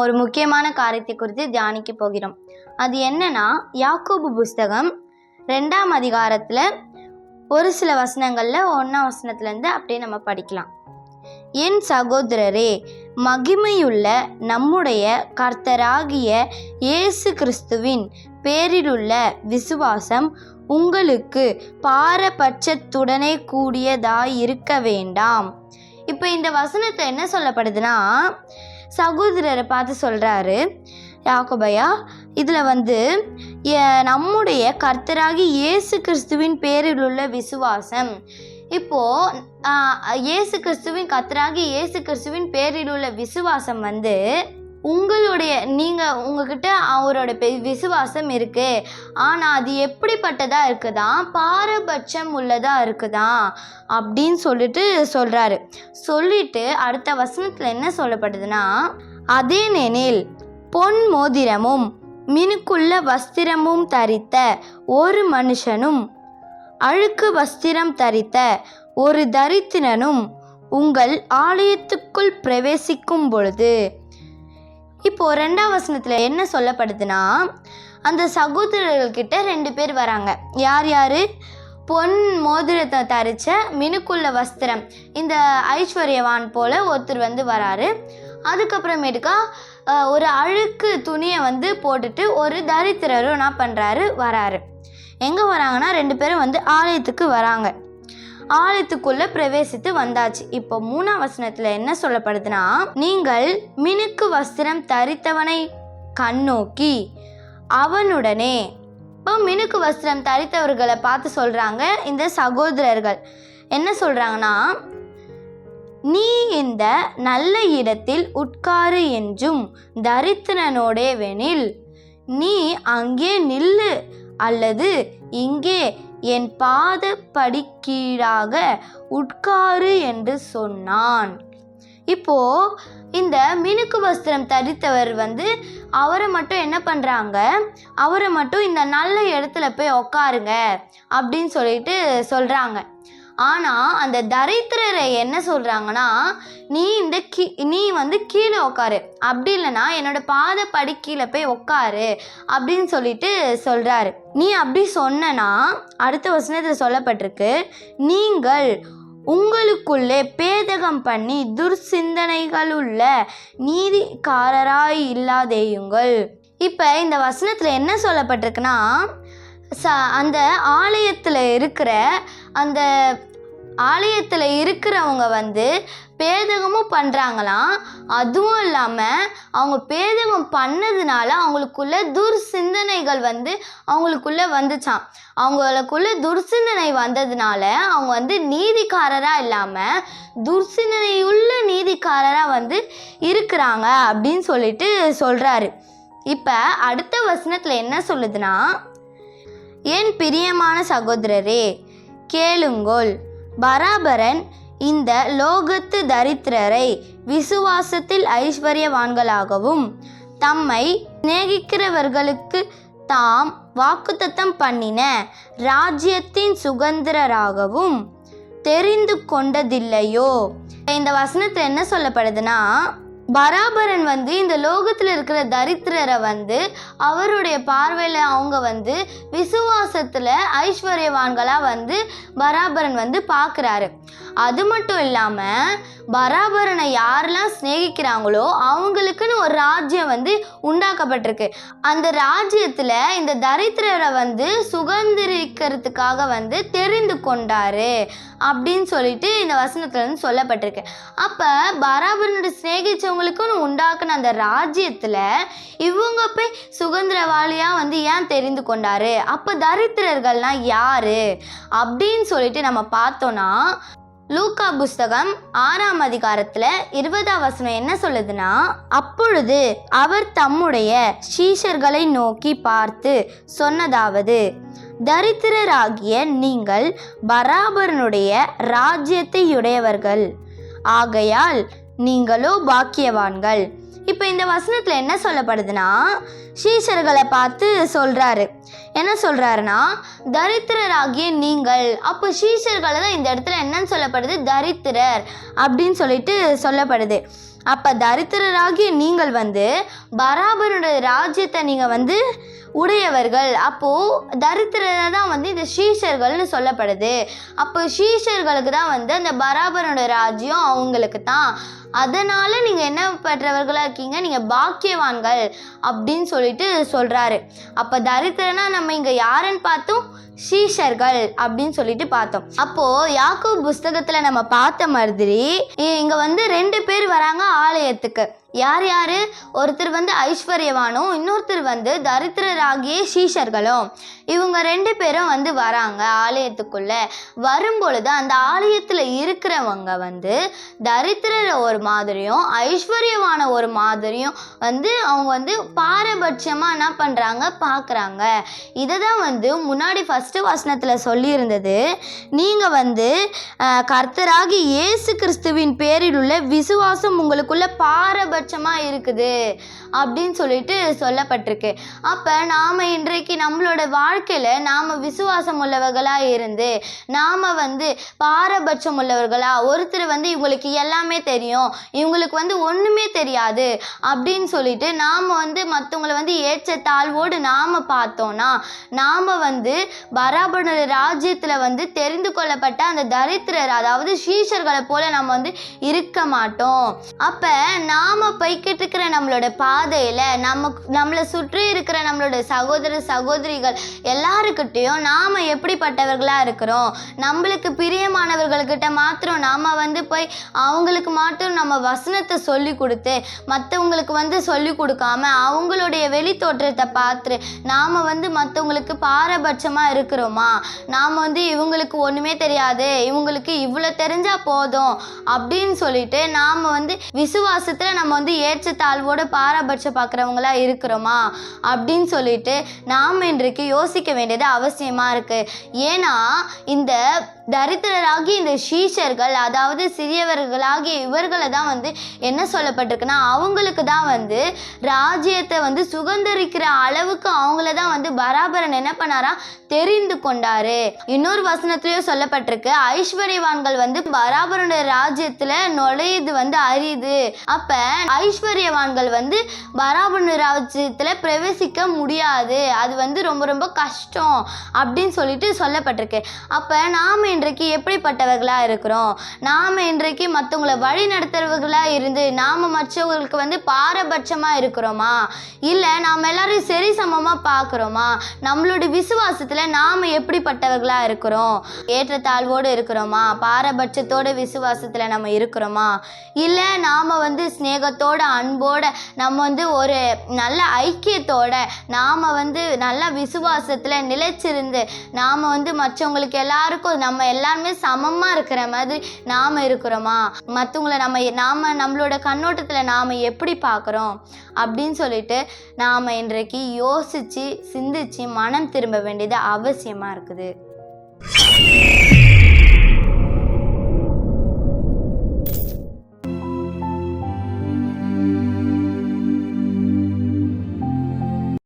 ஒரு முக்கியமான காரியத்தை குறித்து தியானிக்க போகிறோம். அது என்னன்னா யாக்கூபு புஸ்தகம் ரெண்டாம் அதிகாரத்தில் ஒரு சில வசனங்களில் ஒன்றாம் வசனத்துலேருந்து அப்படியே நம்ம படிக்கலாம். என் சகோதரரே மகிமையுள்ள நம்முடைய கர்த்தராகிய இயேசு கிறிஸ்துவின் பேரிலுள்ள விசுவாசம் உங்களுக்கு பாரபட்சத்துடனே கூடியதாய் இருக்க வேண்டாம். இப்போ இந்த வசனத்தில் என்ன சொல்லப்படுதுன்னா சகோதரரை பார்த்து சொல்கிறாரு யாக்கோபையா இதில் வந்து நம்முடைய கர்த்தராகி இயேசு கிறிஸ்துவின் பேரில் உள்ள விசுவாசம். இப்போது இயேசு கிறிஸ்துவின் கர்த்தராகி இயேசு கிறிஸ்துவின் பேரில் உள்ள விசுவாசம் வந்து உங்களுடைய நீங்கள் உங்ககிட்ட அவரோட பெ விசுவாசம் இருக்குது ஆனால் அது எப்படிப்பட்டதாக இருக்குதா? பாரபட்சம் உள்ளதாக இருக்குதா? அப்படின்னு சொல்லிட்டு சொல்கிறாரு சொல்லிட்டு அடுத்த வசனத்தில் என்ன சொல்லப்படுதுன்னா அதே நெனில் பொன் மோதிரமும் மினுக்குள்ள வஸ்திரமும் தரித்த ஒரு மனுஷனும் அழுக்கு வஸ்திரம் தரித்த ஒரு தரித்திரனும் உங்கள் ஆலயத்துக்குள் பிரவேசிக்கும் பொழுது இப்போது ரெண்டாம் வசனத்தில் என்ன சொல்லப்படுதுன்னா அந்த சகோதரர்கள்கிட்ட ரெண்டு பேர் வராங்க. யார் யார்? பொன் மோதிரத்தை தரிச்ச மினுக்குள்ள வஸ்திரம். இந்த ஐஸ்வர்யவான் போல் ஒருத்தர் வந்து வராரு. அதுக்கப்புறமேட்டுக்கா ஒரு அழுக்கு துணியை வந்து போட்டுட்டு ஒரு தரித்திரரும் என்ன பண்ணுறாரு வராரு. எங்கே வராங்கன்னா ரெண்டு பேரும் வந்து ஆலயத்துக்கு வராங்க. ஆலயத்துக்குள்ள பிரவேசித்து வந்தாச்சு. இப்போ மூணாம் வசனத்துல என்ன சொல்லப்படுதுன்னா நீங்கள் மினுக்கு வஸ்திரம் தரித்தவனை கண்ணோக்கி அவனுடனே இப்போ மினுக்கு வஸ்திரம் தரித்தவர்களை பார்த்து சொல்றாங்க இந்த சகோதரர்கள். என்ன சொல்றாங்கன்னா நீ இந்த நல்ல இடத்தில் உட்காரு என்றும் தரித்திரனோடேவெனில் நீ அங்கே நில்லு அல்லது இங்கே என் பாதப்படி படிக்கீழாக உட்காரு என்று சொன்னான். இப்போ இந்த மினுக்கு வஸ்திரம் தரித்தவர் வந்து அவரை மட்டும் என்ன பண்ணுறாங்க அவரை மட்டும் இந்த நல்ல இடத்துல போய் உக்காருங்க அப்படின்னு சொல்லிட்டு சொல்கிறாங்க ஆனால் அந்த தரித்திரரை என்ன சொல்கிறாங்கன்னா நீ இந்த கீ நீ வந்து கீழே உட்காரு அப்படி இல்லைன்னா என்னோட பாதப்படி கீழே போய் உட்காரு அப்படின்னு சொல்லிட்டு சொல்கிறாரு நீ அப்படி சொன்னனா அடுத்த வசனத்தில் சொல்லப்பட்டிருக்கு நீங்கள் உங்களுக்குள்ளே பேதகம் பண்ணி துர்சிந்தனைகளுள்ள நீதிக்காரராய் இல்லாதேயுங்கள். இப்போ இந்த வசனத்தில் என்ன சொல்லப்பட்டிருக்குன்னா ச அந்த ஆலயத்தில் இருக்கிற அந்த ஆலயத்தில் இருக்கிறவங்க வந்து பேதகமும் பண்ணுறாங்களாம் அதுவும் இல்லாமல் அவங்க பேதகம் பண்ணதுனால அவங்களுக்குள்ள துர்சிந்தனைகள் வந்து அவங்களுக்குள்ளே வந்துச்சான் அவங்களுக்குள்ள துர்சிந்தனை வந்ததுனால அவங்க வந்து நீதிக்காரராக இல்லாமல் துர்சிந்தனையுள்ள நீதிக்காரராக வந்து இருக்கிறாங்க அப்படின்னு சொல்லிட்டு சொல்கிறாரு இப்போ அடுத்த வசனத்தில் என்ன சொல்லுதுன்னா என் பிரியமான சகோதரரே கேளுங்கோள் பராபரன் இந்த லோகத்து தரித்திரரை விசுவாசத்தில் ஐஸ்வர்யவான்களாகவும் தம்மை சிநேகிக்கிறவர்களுக்கு தாம் வாக்குத்தத்தம் பண்ணின ராஜ்யத்தின் சுதந்திரராகவும் தெரிந்து கொண்டதில்லையோ? இந்த வசனத்தில் என்ன சொல்லப்படுதுன்னா பராபரன் வந்து இந்த லோகத்தில் இருக்கிற தரித்திரரை வந்து அவருடைய பார்வையில் அவங்க வந்து விசுவாசத்தில் ஐஸ்வர்யவான்களாக வந்து பராபரன் வந்து பார்க்குறாரு அது மட்டும் இல்லாமல் பராபரனை யாரெல்லாம் சிநேகிக்கிறாங்களோ அவங்களுக்குன்னு ஒரு ராஜ்யம் வந்து உண்டாக்கப்பட்டிருக்கு. அந்த ராஜ்யத்தில் இந்த தரித்திரரை வந்து சுகந்திரிக்கிறதுக்காக வந்து தெரிந்து கொண்டாரு. அப்படின்னு சொல்லிட்டு இந்த வசனத்தில் வந்து சொல்லப்பட்டிருக்கு. அப்போ பராபரனோட சிநேகிச்சவங்களுக்குன்னு உண்டாக்குன அந்த ராஜ்யத்தில் இவங்க போய் சுதந்திரவாளியாக வந்து ஏன் தெரிந்து கொண்டாரு? அப்போ தரித்திரர்கள்லாம் யாரு? அப்படின்னு சொல்லிட்டு நம்ம பார்த்தோன்னா லூக்கா புஸ்தகம் ஆறாம் அதிகாரத்தில் இருபதாம் வசனம் என்ன சொல்லுதுன்னா அப்பொழுது அவர் தம்முடைய சீஷர்களை நோக்கி பார்த்து சொன்னதாவது தரித்திரராகிய நீங்கள் பராபரனுடைய ராஜ்யத்தை உடையவர்கள் ஆகையால் நீங்களோ பாக்கியவான்கள். இப்போ இந்த வசனத்தில் என்ன சொல்லப்படுதுன்னா சீஷர்களை பார்த்து சொல்கிறாரு என்ன சொல்கிறாருன்னா தரித்திரராகிய நீங்கள். அப்போ சீஷர்களை தான் இந்த இடத்துல என்னன்னு சொல்லப்படுது? தரித்திரர் அப்படின்னு சொல்லிட்டு சொல்லப்படுது. அப்போ தரித்திரராகிய நீங்கள் வந்து பராபருடைய ராஜ்யத்தை நீங்கள் வந்து உடையவர்கள். அப்போது தரித்திரரை தான் வந்து இந்த ஷீஷர்கள்னு சொல்லப்படுது. அப்போ ஷீஷர்களுக்கு தான் வந்து அந்த பராபரோட ராஜ்யம் அவங்களுக்கு தான். அதனால் நீங்கள் என்ன பெற்றவர்களாக இருக்கீங்க? நீங்கள் பாக்கியவான்கள் அப்படின்னு சொல்லிட்டு சொல்கிறாரு அப்போ தரித்திரனா நம்ம இங்கே யாருன்னு பார்த்தோம் சீஷர்கள் அப்படின்னு சொல்லிட்டு பார்த்தோம். அப்போ யாக்கோ புஸ்தகத்துல நம்ம பார்த்த மாதிரி இங்க வந்து ரெண்டு பேர் வராங்க ஆலயத்துக்கு. யார் யாரு? ஒருத்தர் வந்து ஐஸ்வர்யவானும் இன்னொருத்தர் வந்து தரித்திரராகிய சீஷர்களும். இவங்க ரெண்டு பேரும் வந்து வராங்க ஆலயத்துக்குள்ள. வரும்பொழுது அந்த ஆலயத்தில் இருக்கிறவங்க வந்து தரித்திரர் ஒரு மாதிரியும் ஐஸ்வர்யமான ஒரு மாதிரியும் வந்து அவங்க வந்து பாரபட்சமாக என்ன பண்ணுறாங்க பார்க்குறாங்க. இதை தான் வந்து முன்னாடி ஃபஸ்ட்டு வசனத்தில் சொல்லியிருந்தது நீங்கள் வந்து கர்த்தராகி இயேசு கிறிஸ்துவின் பேரில் உள்ள விசுவாசம் உங்களுக்குள்ள பாரபட்சமாக இருக்குது அப்படின்னு சொல்லிட்டு சொல்லப்பட்டிருக்கு. அப்போ நாம் இன்றைக்கு நம்மளோட வாழ்க்கையில் நாம் விசுவாசம் உள்ளவர்களாக இருந்து நாம் வந்து பாரபட்சம் உள்ளவர்களா ஒருத்தர் வந்து இவங்களுக்கு எல்லாமே தெரியும் இவங்களுக்கு வந்து ஒன்றுமே தெரியாது அப்படின்னு சொல்லிட்டு நாம் வந்து மற்றவங்களை வந்து ஏற்ற தாழ்வோடு நாம் பார்த்தோன்னா நாம் வந்து பராபர ராஜ்யத்தில் வந்து தெரிந்து கொள்ளப்பட்ட அந்த தரித்திரர் அதாவது சீஷர்களை போல நம்ம வந்து இருக்க மாட்டோம். அப்போ நாம் போய்கிட்டு இருக்கிற நம்மளோட பாதையில் நம்ம நம்மளை சுற்றி இருக்கிற நம்மளோட சகோதர சகோதரிகள் எல்லாருக்கிட்டேயும் நாம் எப்படிப்பட்டவர்களாக இருக்கிறோம்? நம்மளுக்கு பிரியமானவர்கள்கிட்ட மாத்திரம் நாம் வந்து போய் அவங்களுக்கு மாத்திரம் நம்ம வசனத்தை சொல்லி கொடுத்து மற்றவங்களுக்கு வந்து சொல்லி கொடுக்காம அவங்களுடைய வெளி தோற்றத்தை பார்த்து நாம் வந்து மற்றவங்களுக்கு பாரபட்சமாக இருக்கிறோமா? நாம் வந்து இவங்களுக்கு ஒன்றுமே தெரியாது இவங்களுக்கு இவ்வளோ தெரிஞ்சால் போதும் அப்படின்னு சொல்லிட்டு நாம் வந்து விசுவாசத்தில் நம்ம வந்து ஏற்றத்தாழ்வோடு பாரபட்சம் பார்க்குறவங்களா இருக்கிறோமா? அப்படின்னு சொல்லிட்டு நாம் இன்றைக்கு யோசிக்க வேண்டியது அவசியமாக இருக்குது ஏன்னா இந்த தரித்திரராகி இந்த ஷீஷர்கள் அதாவது சிறியவர்களாகிய இவர்களை தான் வந்து என்ன சொல்லப்பட்டிருக்குன்னா அவங்களுக்கு தான் வந்து ராஜ்யத்தை வந்து சுகந்தரிக்கிற அளவுக்கு அவங்கள தான் வந்து பராபரன் என்ன பண்ணாரா? தெரிந்து கொண்டாரு. இன்னொரு வசனத்திலயும் சொல்லப்பட்டிருக்கு ஐஸ்வர்யவான்கள் வந்து பராபரனுடைய ராஜ்யத்துல நுழையுது வந்து அரிது. அப்ப ஐஸ்வர்யவான்கள் வந்து பராபரனுடைய ராஜ்யத்துல பிரவேசிக்க முடியாது. அது வந்து ரொம்ப ரொம்ப கஷ்டம் அப்படின்னு சொல்லிட்டு சொல்லப்பட்டிருக்கு. அப்ப நாம இன்றைக்கு எப்படிப்பட்டவர்களா இருக்கிறோம்? நாம இன்றைக்கு மற்றவங்களை வழி நடத்துறவர்களா இருந்து நாம மற்றவர்களுக்கு வந்து பாரபட்சமா இருக்கிறோமா? இல்ல நாம எல்லாரையும் சரி சமமா பாக்குறோமா நம்மளோட விசுவாசத்துல நாம் எப்படிப்பட்டவர்களாக இருக்கிறோம்? ஏற்றத்தாழ்வோடு இருக்கிறோமா? பாரபட்சத்தோடு விசுவாசத்தில் நம்ம இருக்கிறோமா? இல்லை நாம் வந்து சிநேகத்தோட அன்போட நம்ம வந்து ஒரு நல்ல ஐக்கியத்தோட நாம் வந்து நல்ல விசுவாசத்தில் நிலைச்சிருந்து நாம் வந்து மற்றவங்களுக்கு எல்லாருக்கும் நம்ம எல்லாருமே சமமாக இருக்கிற மாதிரி நாம் இருக்கிறோமா? மற்றவங்கள நம்ம நாம் நம்மளோட கண்ணோட்டத்தில் நாம் எப்படி பார்க்குறோம் அப்படின்னு சொல்லிட்டு நாம் இன்றைக்கு யோசித்து சிந்திச்சு மனம் திரும்ப வேண்டியது அவர் அவசியமாக இருக்குது.